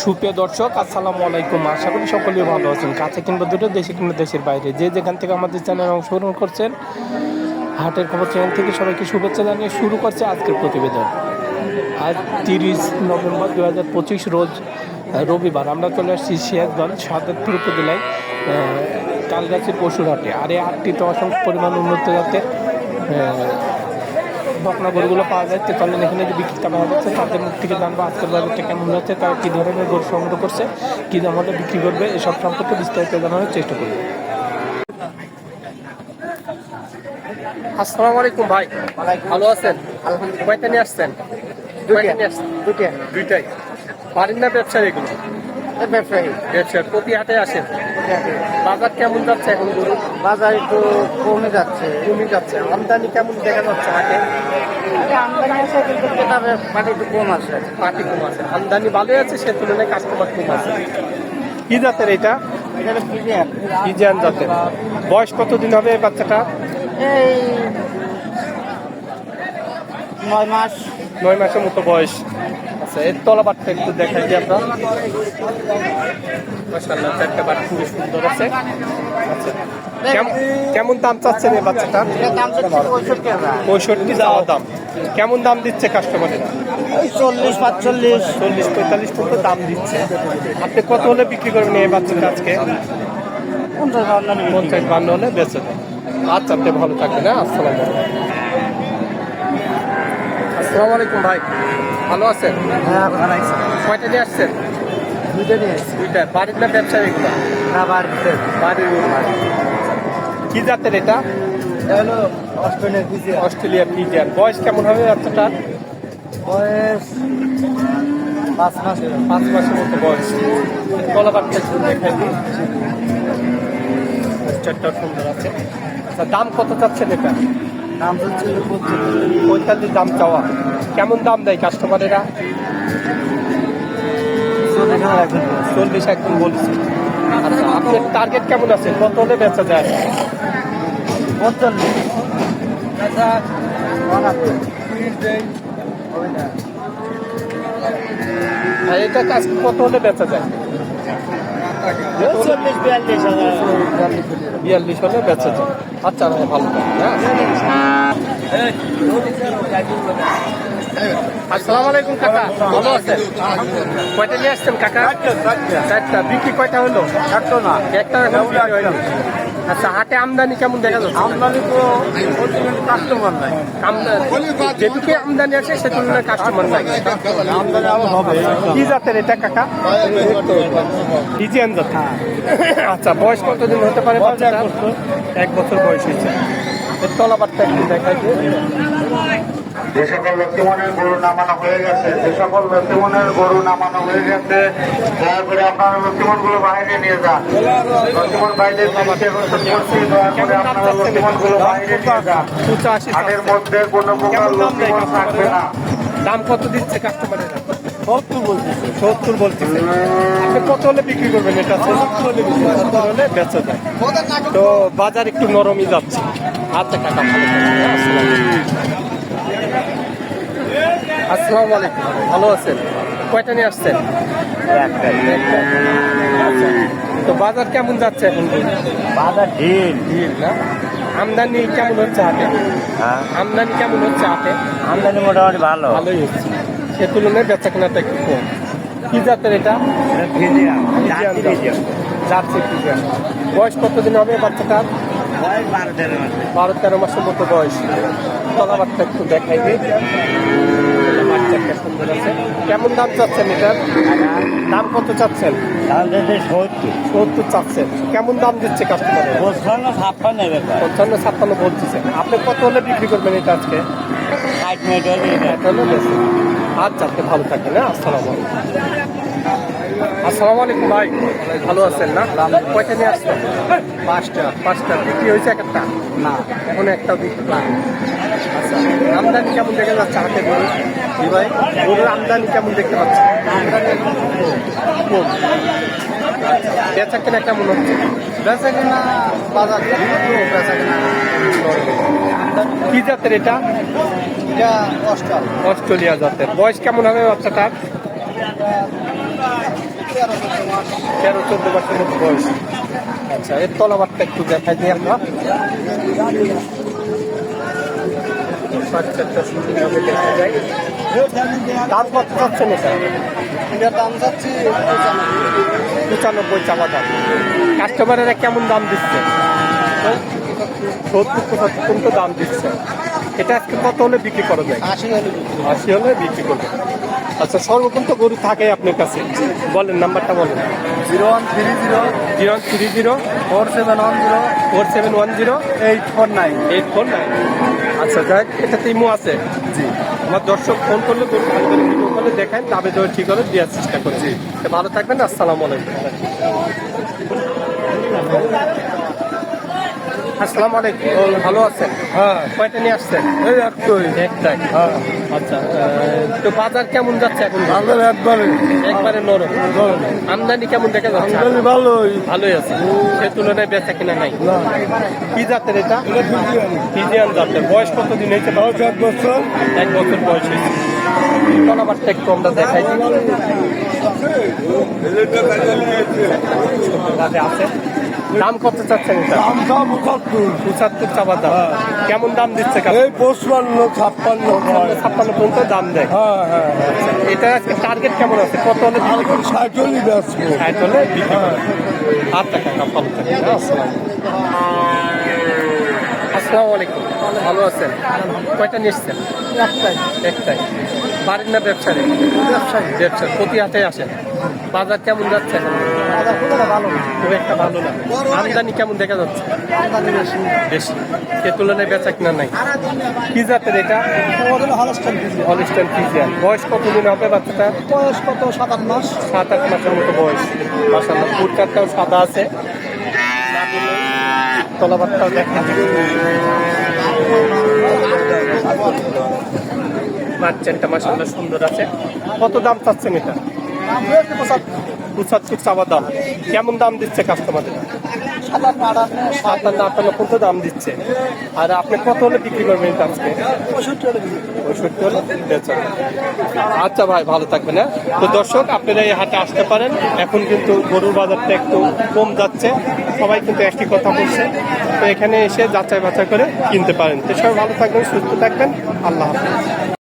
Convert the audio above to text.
সুপ্রিয় দর্শক আসসালামু আলাইকুম। আশা করি সকলেই ভালো আছেন। কাছে কিংবা দুটো দেশে কিংবা দেশের বাইরে। যে যেখান থেকে আমাদের চ্যানেল অংশগ্রহণ করছেন হাটের খবর চ্যানেল থেকে সবাইকে শুভেচ্ছা জানিয়ে শুরু করছে আজকের প্রতিবেদন। আজ তিরিশ নভেম্বর দু হাজার পঁচিশ রোজ রবিবার। আমরা চলে আসছি সিয়াজগঞ্জ সাদাতপুর উপজেলায় আহ, তালগাছির পশুর হাটে। আর এই হাটটিতে অসংখ্য পরিমাণ উন্নত জাতের বকনা গরুগুলো পাওয়া যাচ্ছে চলেন এখানে যে বিক্রেতা পাওয়া যাচ্ছে তাদের মুখ থেকে জানব আজকের বাজারটা কেমন যাচ্ছে তারা কী ধরনের গরু সংগ্রহ করছে কী দাম হলে বিক্রি করবে এসব সম্পর্কে বিস্তারিত জানানোর চেষ্টা করবে। আসসালামু আলাইকুম ভাই। ভালো আছেন? আলহামদুলিল্লাহ। কয়টা নিয়ে আসছেন? দুইটাই বাড়ির না ব্যবসার এগুলো? ব্যবসায়ী। ব্যবসার। প্রতি হাটে আসেন? বাজার কেমন যাচ্ছে এখন? গরু বাজার একটু কমে যাচ্ছে কমে যাচ্ছে। আমদানি কেমন দেখা যাচ্ছে হাটে? আমদানি আছে কিন্তু ক্রেতাদের পাটি একটু কম আছে। কম আছে। আমদানি ভালোই আছে সে তুলনায় কাস্টমার কম আছে। কি জাতের এটা? এখানে ফিজিয়ান। ইজিয়ান জাতের। বয়স কতদিন হবে বাচ্চাটা? এই নয় মাস। নয় মাসের মতো বয়স। আচ্ছা এর তলাবারটা একটু দেখাই দিই আমরা মাশাআল্লাহ চারটা বার খুবই সুন্দর আছে। আচ্ছা কেমন দাম চাচ্ছেন এই বাচ্চাটা? দাম পঁয়ষট্টি যাওয়া দাম। কেমন দাম দিচ্ছে কাস্টমারেরা চল্লিশ পাঁচচল্লিশ। চল্লিশ পঁয়তাল্লিশ পর্যন্ত দাম দিচ্ছে। আপনি কত হলে বিক্রি করবেন এই বাচ্চাটা আজকে? পঞ্চাশ বান্ন হলে বেঁচে আচ্ছা আপনি ভালো থাকবেন হ্যাঁ? আসসালাম আসসালামু আলাইকুম ভাই। ভালো আছেন? হ্যাঁ বানাইছে কয়টা নিয়ে আসছেন? দুটো নিয়ে এসেছি দুইটা। বাড়ির না ব্যবসায়ী এগুলো আবার বাড়ির কি জাতের এটা? হলো অস্ট্রেলিয়ার ফিজিয়ান অস্ট্রেলিয়া ফিজিয়ান বয়স কেমন হবে বাচ্চাটার? বয়স পাঁচ মাস পাঁচ মাসের মতো বয়স। গলা বাচ্চা দেখাই দিই চারটা সুন্দর আছে আচ্ছা দাম কত চাচ্ছেন এটা? দাম হচ্ছে পঁয়তাল্লিশ দাম চাওয়া। কেমন দাম দেয় কাস্টমারেরা চল্লিশ একদম। বলছি। আচ্ছা আপনার টার্গেট কেমন আছে? কত হলে বেচা যায়? পঁয়তাল্লিশ। এটা কাজ কত হলে বেচা যায়? বিয়াল্লিশ হলে বেচা যায়। আচ্ছা ভাই, ভালো হ্যাঁ? আসসালামু আলাইকুম কাকা। ভালো আছেন? কয়টা নিয়ে আসছেন কাকা? চারটা বিক্রি কয়টা হলো? থাকতো না। একটা হয়নি। আচ্ছা হাটে আমদানি কেমন দেখা যাচ্ছে? আমদানি তো কাস্টমার নাই। আমদানি যেটুকু আমদানি আছে সে তুলনায় কাস্টমার নাই। আমদানি আরও হবে। কি জাতের এটা কাকা? ইজিয়ান জাত। আচ্ছা বয়স কতদিন হতে পারে এক বছর। বয়স হয়েছে। এর তলাবারটা একটু দেখাই দিয়ে যে সকল ব্যক্তিমনের গরু নামানো হয়ে গেছে যে সকল ব্যক্তিমনের গরু নামানো হয়ে গেছে দয়া করে আপনারা ব্যক্তিমনগুলো বাইরে নিয়ে যান। ব্যক্তিমন বাইরে দয়া করে আপনারা গুলো বাইরে নিয়ে যান। হাটের মধ্যে কোনো প্রকার দাম থাকবে না। দাম কত দিচ্ছে কাস্টমারেরা সত্তর বলতেছে। সত্তর বলতেছে। আপনি কত হলে বিক্রি করবেন এটা? সত্তর হলে বিক্রি সত্তর হলে বেচা যায়। তো বাজার একটু নরমই যাচ্ছে। আচ্ছা কাকা ভালো থাকবেন, আসসালামু আলাইকুম। ভালো আছেন? কয়টা নিয়ে আসছেন? আচ্ছা। তো বাজার কেমন যাচ্ছে এখন? বাজার ঢিল। ভিড় না? আমদানি কেমন হচ্ছে হাটে? হ্যাঁ। আমদানি কেমন হচ্ছে হাটে? আমদানি মোটামুটি ভালো। ভালোই হচ্ছে। সে তুলনায় বেচা কেনাটা একটু কম। কি জাতের এটা? ফিজিয়ান ফিজিয়ান জাত। Jersey Friesian. বয়স কতদিন হবে বাচ্চাটার বারো তেরো মাসের মতো বয়স। তলা বাচ্চা একটু দেখাই দিই। বাচ্চাটা সুন্দর আছে। কেমন দাম চাচ্ছেন এটার দাম কত চাচ্ছেন? সত্তর। চাচ্ছেন। কেমন দাম দিচ্ছে কাস্টমার ছাপ্পান্ন পঞ্চান্ন ছাপ্পান্ন বলতেছে। আপনি কত হলে বিক্রি করবেন এটা আজকে? আচ্ছা আপনি ভালো থাকবেন হ্যাঁ? আসসালামু আলাইকুম। আসসালামু আলাইকুম ভাই। ভালো আছেন না? কয়টা নিয়ে আসছেন? পাঁচটা। পাঁচটা। বিক্রি হয়েছে এক একটা? না। এখন একটাও বিক্রি। না। আচ্ছা আমদানি কেমন দেখা যাচ্ছে হাতে গরু? কি ভাই? গরুর আমদানি কেমন দেখতে কম বেচা কেনা কেমন হচ্ছে? বেচা কিনা বাজার বেচা কিনা? কি জাতের এটা? এটা অস্ট্রেলিয়া জাতের। বয়স কেমন হবে বাচ্চাটার? তেরো চোদ্দ বছর মতো বয়স আচ্ছা এর তলাবারটা একটু দেখাই দিই আমরা দাম কত চাচ্ছেন এটা এটার দাম যাচ্ছে পঁচানব্বই চাপা দাম কাস্টমারেরা কেমন দাম দিচ্ছে? সত্তর পঁচাত্তর পর্যন্ত দাম দিচ্ছে। এটা আজকে কত হলে বিক্রি করা যায়? আশি হলে আশি হলে বিক্রি করবে আচ্ছা সর্বপ্রথম তো গরু থাকে আপনার কাছে। বলেন নাম্বারটা বলেন। Zero one three zero zero three zero four seven one zero. Four seven one zero eight four nine. Eight four nine. আচ্ছা যাই এটাতে ইমো আছে। জি। আমার দর্শক ফোন করলে গরু ভালো করে ভিডিও করলে দেখেন তবে তো ঠিক হলে দেওয়ার চেষ্টা করছি। ভালো থাকবেন আসসালামু আলাইকুম। আসসালামু আলাইকুম। ভালো আছেন? হ্যাঁ। কয়টা নিয়ে আসছেন? এই একটাই একটাই। হ্যাঁ। আচ্ছা তো বাজার কেমন যাচ্ছে এখন? আমাদের একবারে একবারে নরম। আমদানি কেমন দেখা যাচ্ছে? আমদানি ভালোই। ভালোই আছে। সে তুলনায় বেচা কিনা নাই। কি জাতের এটা? ফিজিয়ান। জাতের। বয়স কতদিন হয়েছে? দশ এক বছর। এক বছর বয়স হয়েছে। তলাবারটা একটু আমরা দেখাই আছে? দাম কত চাচ্ছেন দাম দাম পঁচাত্তর। পঁচাত্তর চাবার দাম। কেমন দাম দিচ্ছে এই পঁচপান্ন ছাপ্পান্ন ছাপ্পান্ন পর্যন্ত দাম দেয়। হ্যাঁ হ্যাঁ এটা আজকে টার্গেট কেমন আছে? কত হলে করবে? ষাটলি বেচবো ষাট হলে আচ্ছা ভালো হ্যাঁ, আসসালাম আলাইকুম। ভালো আছেন? কয়টা নিচ্ছেন একটাই। একটাই। বাড়ির না ব্যবসায়ী। ব্যবসায়ী। ব্যবসা প্রতি হাটে আসেন? বাজার কেমন যাচ্ছে? খুব একটা ভালো না। আমদানি কেমন দেখা যাচ্ছে? বেশি। সে তুলনায় বেচা কিনা নাই। কি জাতের এটা? হলস্টাইন ফিজিয়ান বয়স কতদিন হবে বাচ্চাটা বয়স কত? সাত আট মাস। সাত আট মাসের মতো বয়স। মাসাল্লাহ ফুটকারটাও সাদা আছে। তলাবারটাও দেখা বাচ্চাটা মাসাল্লাহ সুন্দর আছে। কত দাম চাচ্ছেন এটা? চাওয়া দাম কেমন দাম দিচ্ছে কাস্টমারদের সাতান্ন আটান্ন পর্যন্ত দাম দিচ্ছে। আর আপনি কত হলে বিক্রি করবেন আজকে? পঁয়ষট্টি হলে পঁয়ষট্টি হলে? বেচা আচ্ছা ভাই ভালো থাকবেন হ্যাঁ? তো দর্শক আপনারা এই হাটে আসতে পারেন। এখন কিন্তু গরুর বাজারটা একটু কম যাচ্ছে। সবাই কিন্তু একই কথা বলছে। তো এখানে এসে যাচাই বাছাই করে কিনতে পারেন। তো সবাই ভালো থাকবেন সুস্থ থাকবেন। আল্লাহ হাফিজ।